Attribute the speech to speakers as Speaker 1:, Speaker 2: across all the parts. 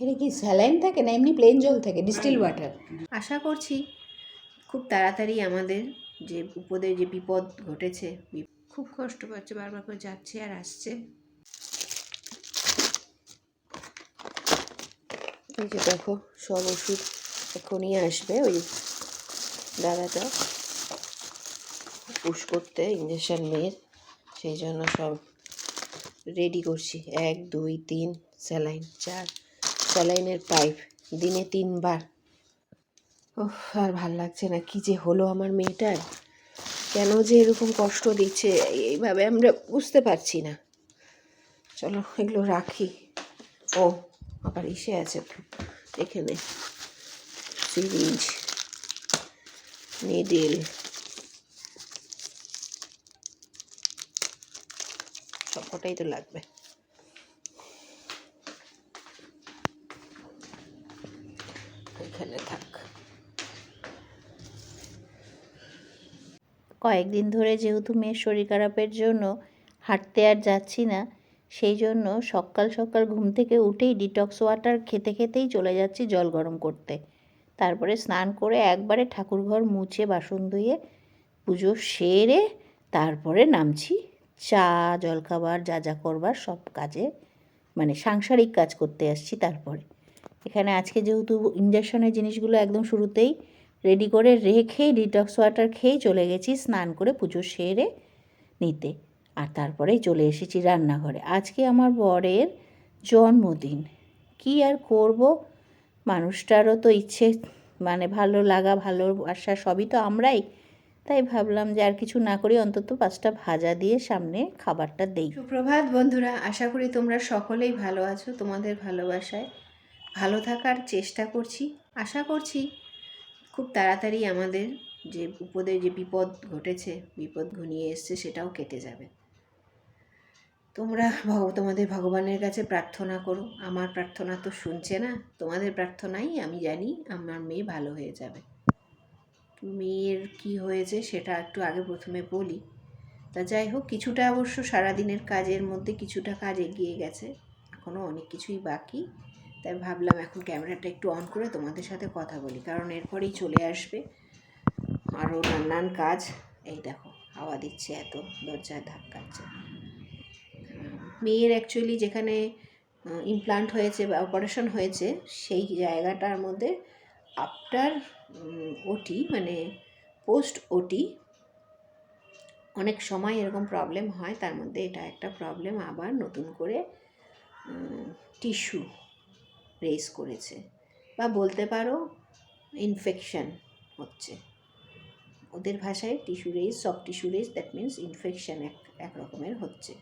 Speaker 1: এটা কি স্যালাইন থাকে না এমনি প্লেন জল থাকে ডিস্টিল ওয়াটার
Speaker 2: আশা করছি খুব তাড়াতাড়ি আমাদের যে উপদের যে বিপদ ঘটেছে খুব কষ্ট পাচ্ছে বারবার করে যাচ্ছে আর আসছে। এই যে দেখো সব ওষুধ এখনই আসবে ওই দাদাটা পুশ করতে ইঞ্জেকশন মেয়ের। সেই জন্য সব রেডি করছি। এক দুই তিন স্যালাইন চার। স্যালাইনের পাইপ দিনে তিনবার। ওহ আর ভালো লাগছে না, কি যে হলো আমার মেয়েটার। কেন যে এরকম কষ্ট দিচ্ছে, এইভাবে আমরা বুঝতে পারছি না। চলো, এগুলো রাখি। ও, আবার ইসে আছে এখানে সিরিঞ্জ, নিডিল। সবকটাই তো লাগবে। এখানে থাক।
Speaker 3: কয়েকদিন ধরে যেহেতু মেয়ের শরীর খারাপের জন্য হাঁটতে আর যাচ্ছি না, সেই জন্য সকাল সকাল ঘুম থেকে উঠেই ডিটক্স ওয়াটার খেতে খেতেই চলে যাচ্ছি জল গরম করতে। তারপরে স্নান করে একবারে ঠাকুরঘর মুছে বাসন ধুয়ে পুজো সেরে তারপরে নামছি। চা, জলখাবার, যা যা করবার সব কাজে মানে সাংসারিক কাজ করতে আসছি তারপরে। এখানে আজকে যেহেতু ইঞ্জেকশনের জিনিসগুলো একদম শুরুতেই রেডি করে রেখে ডিটক্স ওয়াটার খেয়েই চলে গেছি স্নান করে পুজো সেরে নিতে। আর তারপরেই চলে এসেছি রান্নাঘরে। আজকে আমার বরের জন্মদিন। কি আর করব? মানুষটারও তো ইচ্ছে মানে ভালো লাগা ভালোবাসা সবই তো আমরাই। তাই ভাবলাম যে আর কিছু না করি, অন্তত পাঁচটা ভাজা দিয়ে সামনে খাবারটা দেই।
Speaker 2: সুপ্রভাত বন্ধুরা, আশা করি তোমরা সকলেই ভালো আছো তোমাদের ভালোবাসায়। ভালো থাকার চেষ্টা করছি। আশা করছি খুব তাড়াতাড়ি আমাদের যে উপদে যে বিপদ ঘটেছে, বিপদ ঘনিয়ে এসছে সেটাও কেটে যাবে। তোমরা ভগ তোমাদের ভগবানের কাছে প্রার্থনা করো। আমার প্রার্থনা তো শুনছে না। তোমাদের প্রার্থনাই আমি জানি আমার মেয়ে ভালো হয়ে যাবে। মেয়ের কি হয়েছে সেটা একটু আগে প্রথমে বলি। তা যাই হোক, কিছুটা অবশ্য সারাদিনের কাজের মধ্যে কিছুটা কাজ এগিয়ে গেছে। এখনও অনেক কিছুই বাকি। তাই ভাবলাম এখন ক্যামেরাটা একটু অন করে তোমাদের সাথে কথা বলি, কারণ এরপরেই চলে আসবে আরও নানান কাজ। এই দেখো, হাওয়া দিচ্ছে এত, দরজায় ধাক্কাচ্ছে মেয়ের অ্যাকচুয়ালি যেখানে ইমপ্লান্ট হয়েছে বা অপারেশন হয়েছে, সেই জায়গাটার মধ্যে আফটার ওটি মানে পোস্ট ওটি অনেক সময় এরকম প্রবলেম হয়, তার মধ্যে এটা একটা প্রবলেম আবার নতুন করে টিস্যু রেস করেছে। বা বলতে পারো ইনফেকশন হচ্ছে। ওদের ভাষায় টিস্যু রেস সফট টিস্যু রেস দ্যাট মিন্স ইনফেকশন এক এক রকমের হচ্ছে।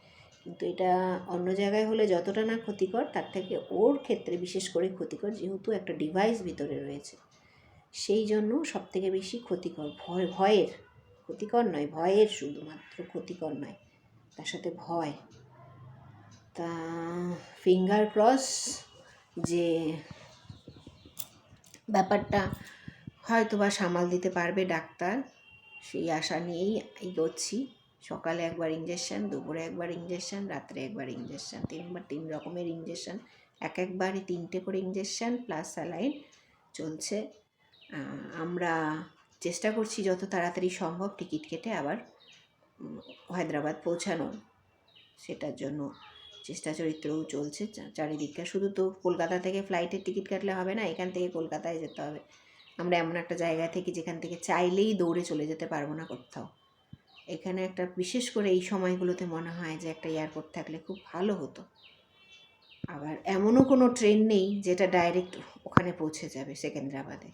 Speaker 2: কিন্তু এটা অন্য জায়গায় হলে যতটা না ক্ষতিকর, তার থেকে ওর ক্ষেত্রে বিশেষ করে ক্ষতিকর যেহেতু একটা ডিভাইস ভিতরে রয়েছে। সেই জন্য সবথেকে বেশি ক্ষতিকর, ভয়, ভয়ের, ক্ষতিকর নয়, ভয়ের শুধুমাত্র ক্ষতিকর নয়, তার সাথে ভয়। তা ফিঙ্গার ক্রস যে ব্যাপারটা হয়তো বা সামাল দিতে পারবে ডাক্তার, সেই আশা নিয়েই এগোচ্ছি। সকালে একবার ইঞ্জেকশান দুপুরে একবার ইঞ্জেকশান রাত্রে একবার ইঞ্জেকশান তিনবার তিন রকমের ইঞ্জেকশান এক একবারই তিনটে করে ইঞ্জেকশন প্লাস স্যালাইন চলছে। আমরা চেষ্টা করছি যত তাড়াতাড়ি সম্ভব টিকিট কেটে আবার হায়দ্রাবাদ পৌঁছানোর, সেটার জন্য চেষ্টা চরিত্রও চলছে। চারিদিকটা শুধু তো কলকাতা থেকে ফ্লাইটের টিকিট কাটলে হবে না, এখান থেকে কলকাতায় যেতে হবে। আমরা এমন একটা জায়গা থেকে যেখান থেকে চাইলেই দৌড়ে চলে যেতে পারব না কোথাও। এখানে একটা বিশেষ করে এই সময়গুলোতে মনে হয় যে একটা এয়ারপোর্ট থাকলে খুব ভালো হতো। আবার এমনও কোনো ট্রেন নেই যেটা ডাইরেক্ট ওখানে পৌঁছে যাবে সেকেন্দ্রাবাদে।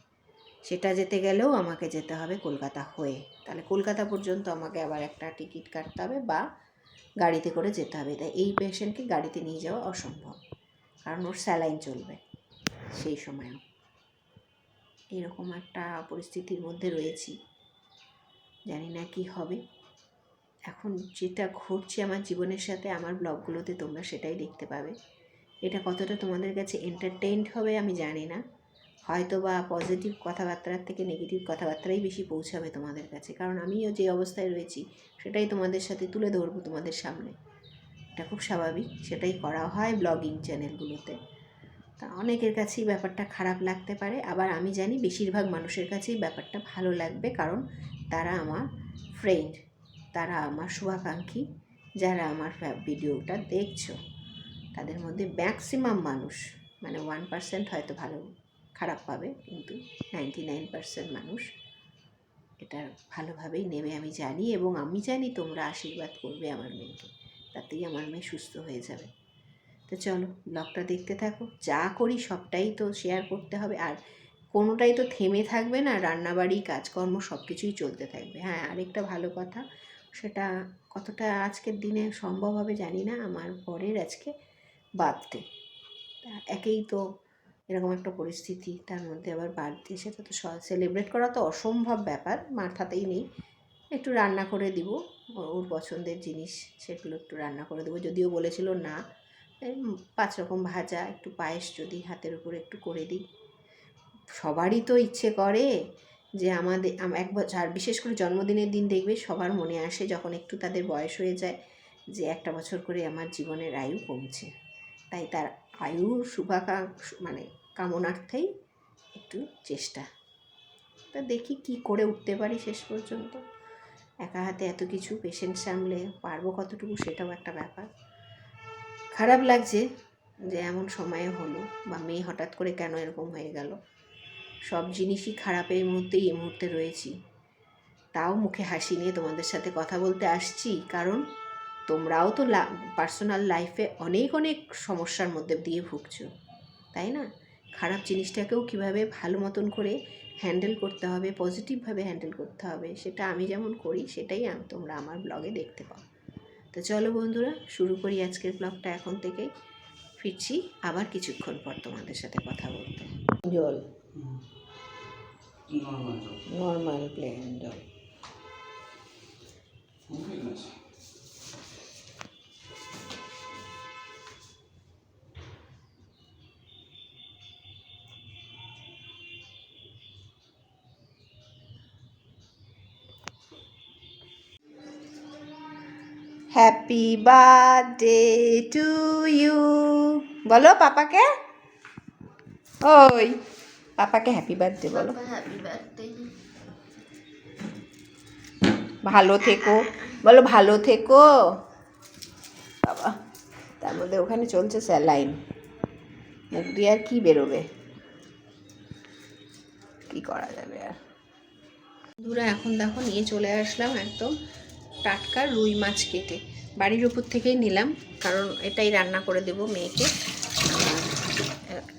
Speaker 2: সেটা যেতে গেলেও আমাকে যেতে হবে কলকাতা হয়ে। তাহলে কলকাতা পর্যন্ত আমাকে আবার একটা টিকিট কাটতে হবে বা গাড়িতে করে যেতে হবে। তাই এই পেশেন্টকে গাড়িতে নিয়ে যাওয়া অসম্ভব। কারণ ওর স্যালাইন চলবে সেই সময়ও। এরকম একটা পরিস্থিতির মধ্যে রয়েছি। জানি না কি হবে। এখন যেটা ঘটছে আমার জীবনের সাথে, আমার ব্লগগুলোতে তোমরা সেটাই দেখতে পাবে। এটা কতটা তোমাদের কাছে এন্টারটেইনড হবে আমি জানি না। হয়তো বা পজিটিভ কথাবার্তার থেকে নেগেটিভ কথাবার্তাই বেশি পৌঁছাবে তোমাদের কাছে। কারণ আমিও যে অবস্থায় রয়েছি, সেটাই তোমাদের সাথে তুলে ধরবো তোমাদের সামনে। এটা খুব স্বাভাবিক, সেটাই করা হয় ব্লগিং চ্যানেলগুলোতে তা অনেকের কাছেই ব্যাপারটা খারাপ লাগতে পারে, আবার আমি জানি বেশিরভাগ মানুষের কাছেই ব্যাপারটা ভালো লাগবে, কারণ তারা আমার ফ্রেন্ড তারা আমার শুভাকাঙ্ক্ষী, যারা আমার ভিডিওটা দেখছ। তাদের মধ্যে ম্যাক্সিমাম মানুষ মানে ওয়ান পার্সেন্ট হয়তো ভালো খারাপ পাবে, কিন্তু নাইনটি নাইন পার্সেন্ট মানুষ এটা ভালোভাবেই নেবে আমি জানি এবং আমি জানি তোমরা আশীর্বাদ করবে আমার মেয়েকে তাতেই আমার মেয়ে সুস্থ হয়ে যাবে। তো চলো ব্লগটা দেখতে থাকো, যা করি সবটাই তো শেয়ার করতে হবে আর কোনোটাই তো থেমে থাকবে না, রান্নাবাড়ি, কাজকর্ম সব কিছুই চলতে থাকবে। হ্যাঁ আরেকটা ভালো কথা, সেটা কতটা আজকের দিনে সম্ভব হবে জানি না, আমার পরের আজকে বার্থডে একেই তো এরকম একটা পরিস্থিতি তার মধ্যে আবার বার্থডে সেটা তো সেলিব্রেট করা তো অসম্ভব ব্যাপার, মাথাতেই নেই। একটু রান্না করে দিব ওর পছন্দের জিনিস সেগুলো একটু রান্না করে দেবো। যদিও বলেছিল না পাঁচ রকম ভাজা, একটু পায়েস যদি হাতের উপরে একটু করে দিই। সবারই তো ইচ্ছে করে যে আমাদের, আম- এক বছর আর বিশেষ করে জন্মদিনের দিন দেখবে সবার মনে আসে যখন একটু তাদের বয়স হয়ে যায় যে একটা বছর করে আমার জীবনের আয়ু কমছে। তাই তার আয়ু শুভাকাঙ্ক্ষ মানে কামনার্থেই একটু চেষ্টা। তা দেখি কি করে উঠতে পারি শেষ পর্যন্ত। একা হাতে এত কিছু পেশেন্ট সামলে পারব কতটুকু সেটাও একটা ব্যাপার। খারাপ লাগছে যে এমন সময়ে হলো বা মেয়ে হঠাৎ করে কেন এরকম হয়ে গেল। সব জিনিসই খারাপের মধ্যেই এই মুহূর্তে রয়েছি। তাও মুখে হাসি নিয়ে তোমাদের সাথে কথা বলতে আসছি কারণ তোমরাও তো পার্সোনাল লাইফে অনেক অনেক সমস্যার মধ্যে দিয়ে ভুগছো। তাই না? খারাপ জিনিসটাকেও কীভাবে ভালো মতন করে হ্যান্ডেল করতে হবে পজিটিভভাবে হ্যান্ডেল করতে হবে সেটা আমি যেমন করি সেটাই আম- তোমরা আমার ব্লগে দেখতে পাও। তো চলো বন্ধুরা শুরু করি আজকের ব্লগটা এখন থেকেই ফিরছি আবার কিছুক্ষণ পর তোমাদের সাথে কথা বলতে। জল।
Speaker 4: নর্মাল জল।
Speaker 2: নর্মাল প্লেন জল। হ্যাপি বার্থডে টু ইউ বলো পাপাকে? ওই পাপাকে হ্যাপি বার্থডে বলো। ভালো থেকো। বলো ভালো থেকো। বাবা তার মধ্যে ওখানে চলছে স্যালাইন মুখ দিয়ে আর কি বেরোবে? কি করা যাবে আর? বন্ধুরা এখন দেখো নিয়ে চলে আসলাম একদম। টাটকা রুই মাছ কেটে। বাড়ির উপর থেকেই নিলাম, কারণ এটাই রান্না করে দেব মেয়েকে।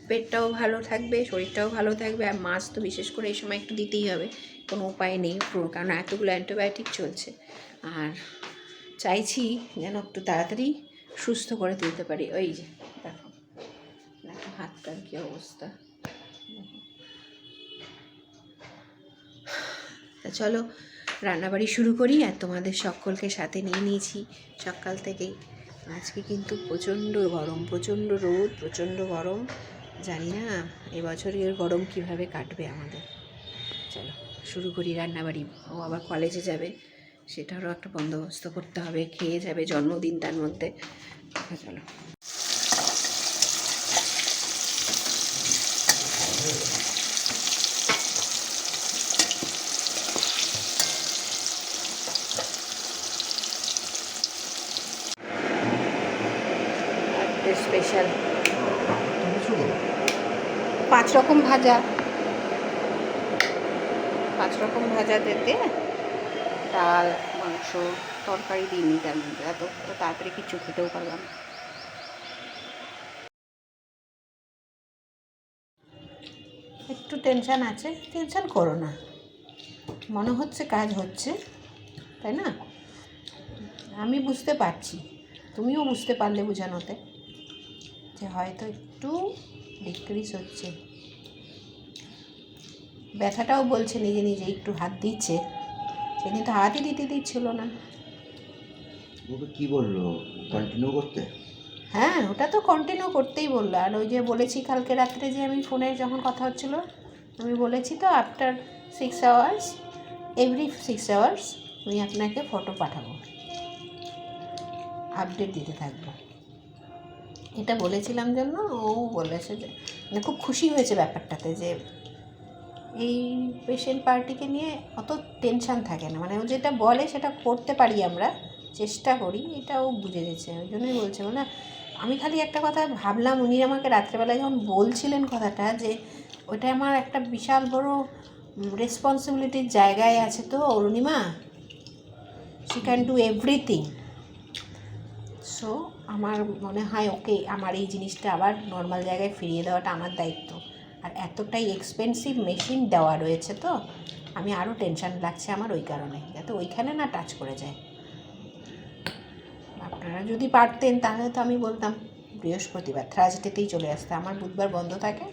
Speaker 2: পেটটাও ভালো থাকবে, শরীরটাও ভালো থাকবে, আর মাছ তো বিশেষ করে এই সময় একটু দিতেই হবে। কোনো উপায় নেই কারণ এতগুলো অ্যান্টিবায়োটিক চলছে। আর চাইছি যেন একটু তাড়াতাড়ি সুস্থ করে তুলতে পারি। ওই যে, দেখো দেখো হাতটার কী অবস্থা। চলো রান্নাবাড়ি শুরু করি আর তোমাদের সকলকে সাথে নিয়ে নিয়েছি। সকাল থেকেই। আজকে কিন্তু প্রচণ্ড গরম, প্রচণ্ড রোদ, প্রচণ্ড গরম। জানি না এবছরের গরম কীভাবে কাটবে আমাদের। চলো, শুরু করি রান্নাবাড়ি। ও আবার কলেজে যাবে। সেটারও একটা বন্দোবস্ত করতে হবে, খেয়ে যাবে জন্মদিন তার মধ্যে। চলো স্পেশাল পাঁচ রকম ভাজা। পাঁচ রকম ভাজা দিতে ডাল মাংস তরকারি দিইনি তার মধ্যে এত তাড়াতাড়ি কিছু খেতেও পারলাম না। একটু টেনশান আছে টেনশান করো না। মনে হচ্ছে কাজ হচ্ছে তাই না? আমি বুঝতে পারছি তুমিও বুঝতে পারলে বোঝানোতে যে হয়তো একটু ডিক্রিজ হচ্ছে। ব্যথাটাও বলছে নিজে নিজে একটু হাত দিচ্ছে। সেদিন তো হাতই দিতে দিচ্ছিল না।
Speaker 5: ওকে কি বলল? কন্টিনিউ করতে?
Speaker 2: হ্যাঁ ওটা তো কন্টিনিউ করতেই বলল। আর ওই যে বলেছি কালকে রাত্রে যে আমি ফোনে যখন কথা হচ্ছিল আমি বলেছি তো after six hours every six hours আমি আপনাকে ফটো পাঠাবো। আপডেট দিতে থাকব। এটা বলেছিলাম জন্য ও বলেছে যে মানে খুব খুশি হয়েছে ব্যাপারটাতে যে এই পেশেন্ট পার্টিকে নিয়ে অত টেনশন থাকে না। মানে ও যেটা বলে সেটা করতে পারি আমরা, চেষ্টা করি এটাও বুঝে গেছে। ওই জন্যই বলছে না, আমি খালি একটা কথা ভাবলাম, উনি আমাকে রাত্রেবেলায় যখন বলছিলেন কথাটা যে, ওটা আমার একটা বিশাল বড় রেসপন্সিবিলিটির জায়গায় আছে তো, Arunima. She can do everything so আমার মনে হয় ওকে, আমার এই জিনিসটা আবার নর্মাল জায়গায় ফিরিয়ে দেওয়াটা আমার দায়িত্ব। আর এতটাই এক্সপেন্সিভ মেশিন দেওয়া রয়েছে তো, আমি আরও টেনশন লাগছে আমার ওই কারণে, যাতে ওইখানে না টাচ করে যায়। আপনারা যদি পারতেন তাহলে তো আমি বলতাম, বৃহস্পতিবার থার্সডেতেই চলে আসতে। আমার বুধবার বন্ধ থাকে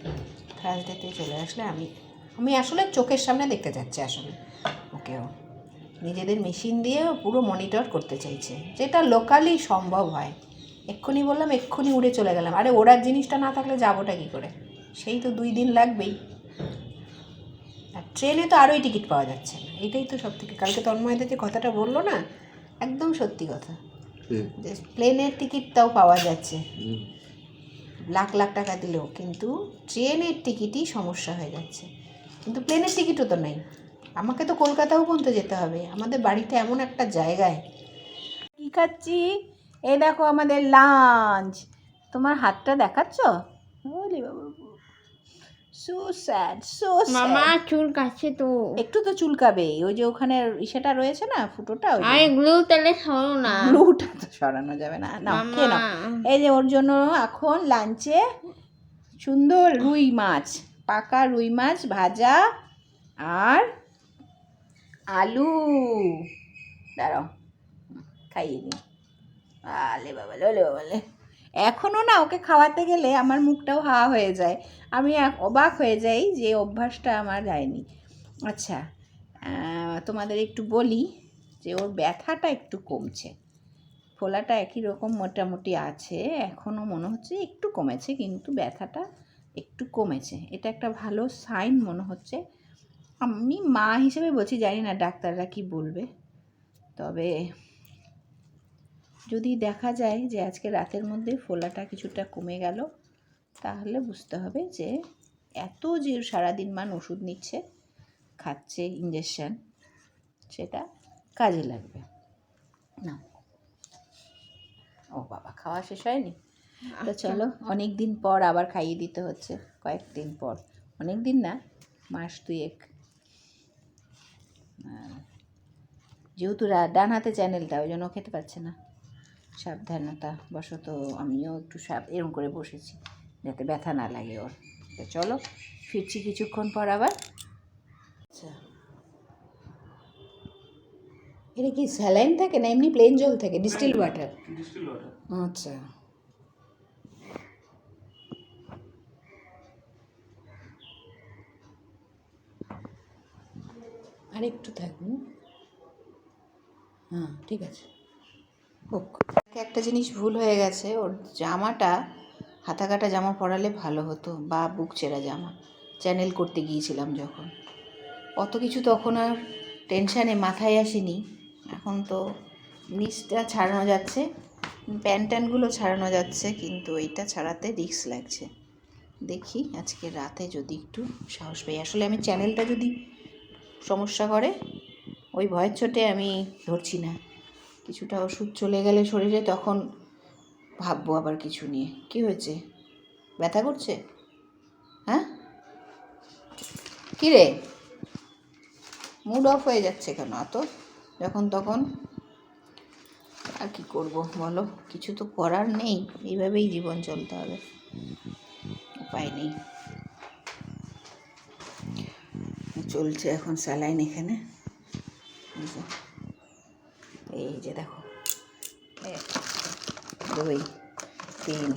Speaker 2: থার্সডেতেই চলে আসলে আমি আমি আসলে চোখের সামনে দেখতে যাচ্ছি আসলে, ওকেও। নিজেদের মেশিন দিয়ে পুরো মনিটর করতে চাইছে, যেটা লোকালি সম্ভব হয়। এক্ষুনি বললাম, এক্ষুনি উড়ে চলে গেলাম। আরে ওড়ার জিনিসটা না থাকলে যাবোটা কী করে? সেই তো দুই দিন লাগবেই। আর ট্রেনে তো আরোই টিকিট পাওয়া যাচ্ছে না। এটাই তো সব থেকে কালকে তন্ময়দের যে কথাটা বলল না একদম সত্যি কথা। যে প্লেনের টিকিট তাও পাওয়া যাচ্ছে। লাখ লাখ টাকা দিলেও কিন্তু ট্রেনের টিকিটই সমস্যা হয়ে যাচ্ছে। কিন্তু প্লেনের টিকিটও তো নেই। আমাকে তো কলকাতাও পর্যন্ত যেতে হবে। আমাদের বাড়িটা এমন একটা জায়গায়। কী খাচ্ছি এই দেখো আমাদের লাঞ্চ। তোমার হাতটা দেখাচ্ছ? বলি বাবা। সো স্যাড সো
Speaker 4: মামা চুল কাছে তো।
Speaker 2: একটু তো চুলকাবে ওই যে ওখানে ইসেটা রয়েছে না ফুটোটা ওই
Speaker 4: আরে গ্লু তাহলে সরো না।
Speaker 2: ব্লুটা তো সরানো যাবে না। না নাও
Speaker 4: মামা।
Speaker 2: এই যে ওর জন্য এখন লাঞ্চে সুন্দর রুই মাছ পাকা রুই মাছ ভাজা আর আলু। দাঁড়াও খাইয়ে দিই আলে বাবালে ওলে বাবালে। এখনও না ওকে খাওয়াতে গেলে আমার মুখটাও হাওয়া হয়ে যায়। আমি অবাক হয়ে যাই যে অভ্যাসটা আমার যায়নি। আচ্ছা তোমাদের একটু বলি যে ওর ব্যথাটা একটু কমছে। ফোলাটা একই রকম মোটামুটি আছে, এখনও মনে হচ্ছে একটু কমেছে, কিন্তু ব্যথাটা একটু কমেছে। এটা একটা ভালো সাইন মনে হচ্ছে। আমি মা হিসেবে বলছি, জানি না ডাক্তাররা কি বলবে। তবে যদি দেখা যায় যে আজকে রাতের মধ্যে ফোলাটা কিছুটা কমে গেল তাহলে বুঝতে হবে যে এত যে সারাদিন মান ওষুধ নিচ্ছে খাচ্ছে ইঞ্জেকশান সেটা কাজে লাগবে। না। ও বাবা খাওয়া শেষ হয়নি? তো চলো অনেক দিন পর আবার খাইয়ে দিতে হচ্ছে কয়েকদিন পর। অনেক দিন না মাস দুয়েক। যেহেতু ডান হাতে চ্যানেলটা ওই জন্য খেতে পারছে না। সাবধানতা বশত আমিও একটু সাব এরম করে বসেছি যাতে ব্যথা না লাগে ওর। তো চলো ফিরছি কিছুক্ষণ পর আবার।
Speaker 1: আচ্ছা। এটা কি স্যালাইন থাকে না এমনি প্লেন জল থাকে? ডিস্টিল ওয়াটার আচ্ছা। আর একটু থাকুন। হ্যাঁ ঠিক আছে।
Speaker 2: ওকে একটা জিনিস ভুল হয়ে গেছে। ওর জামাটা হাতা কাটা জামা পরালে ভালো হতো বা বুক চেরা জামা। চ্যানেল করতে গিয়েছিলাম যখন। অত কিছু তখন আর টেনশানে মাথায় আসেনি। এখন তো নিচটা ছাড়ানো যাচ্ছে প্যান্ট ট্যান্টগুলো ছাড়ানো যাচ্ছে, কিন্তু এইটা ছাড়াতে রিস্ক লাগছে। দেখি আজকে রাতে যদি একটু সাহস পাই। আসলে আমি চ্যানেলটা যদি সমস্যা করে, ওই ভয়ের চোটে আমি ধরছি না। কিছুটা ওষুধ চলে গেলে শরীরে, তখন ভাববো আবার কিছু নিয়ে। কি হয়েছে? ব্যথা করছে? হ্যাঁ? কী রে মুড অফ হয়ে যাচ্ছে কেন? অত যখন তখন আর কি করব বলো? কিছু তো করার নেই। এইভাবেই জীবন চলতে হবে। উপায় নেই। চলছে এখন স্যালাইন এখানে। এই যে। দেখো। এক, দুই তিন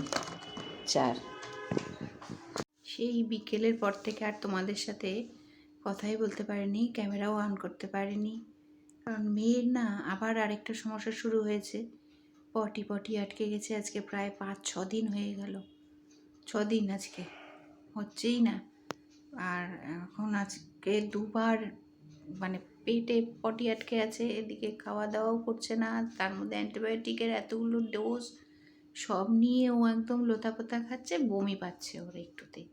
Speaker 2: চার। সেই বিকেলের পর থেকে আর তোমাদের সাথে কথাই বলতে পারিনি ক্যামেরাও অন করতে পারিনি। কারণ মেয়ের না আবার আরেকটা সমস্যা শুরু হয়েছে। পটি পটি আটকে গেছে আজকে প্রায় পাঁচ ছ দিন হয়ে গেল। ছ দিন আজকে হচ্ছেই না। আর এখন আজকে দুবার মানে পেটে পটি আটকে আছে, এদিকে খাওয়া দাওয়াও করছে না, তার মধ্যে অ্যান্টিবায়োটিকের এতগুলো ডোজ সব নিয়ে ও একদম লোতাপোতা খাচ্ছে, বমি পাচ্ছে ওর একটুতেই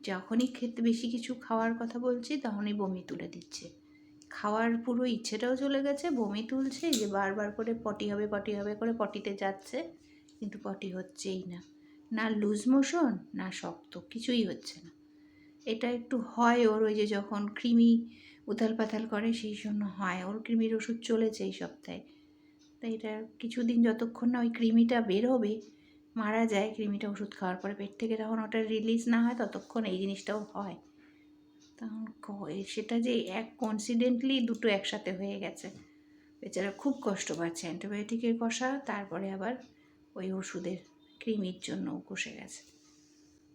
Speaker 2: যখনই খেতে বেশি কিছু খাওয়ার কথা বলছি, তখনই বমি তুলে দিচ্ছে। খাওয়ার পুরো ইচ্ছেটাও চলে গেছে, বমি তুলছে যে বারবার করে পটি হবে পটি হবে করে পটিতে যাচ্ছে, কিন্তু পটি হচ্ছেই না। না লুজ মোশন, না শক্ত, কিছুই হচ্ছে না। এটা একটু হয় ওর ওই যে যখন কৃমি উথাল পাথাল করে, সেই জন্য হয়। ওর কৃমির ওষুধ চলেছে এই সপ্তাহে। তাই এটা কিছুদিন যতক্ষণ না ওই কৃমিটা বেরোবে, মারা যায় কৃমিটা ওষুধ খাওয়ার পরে। পেট থেকে যখন ওটা রিলিজ না হয়, ততক্ষণ এই জিনিসটাও হয়। তখন সেটা যে এক কনসিডেন্টলি দুটো একসাথে হয়ে গেছে। বেচারা খুব কষ্ট পাচ্ছে। অ্যান্টিবায়োটিকের কষা, তারপরে আবার ওই ওষুধের কৃমির জন্য কষে গেছে।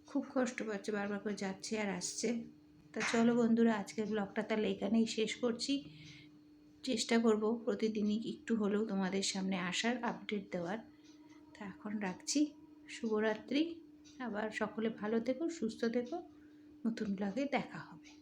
Speaker 2: খুব কষ্ট পাচ্ছে, বারবার করে যাচ্ছে আর আসছে। তা চলো বন্ধুরা, আজকের ব্লগটা তাহলে এখানেই শেষ করছি। চেষ্টা করব প্রতিদিনই একটু হলেও তোমাদের সামনে আসার আপডেট দেওয়ার। তা এখন রাখছি। শুভরাত্রি। আবার সকলে ভালো থেকো, সুস্থ থেকো। নতুন ব্লগে দেখা হবে।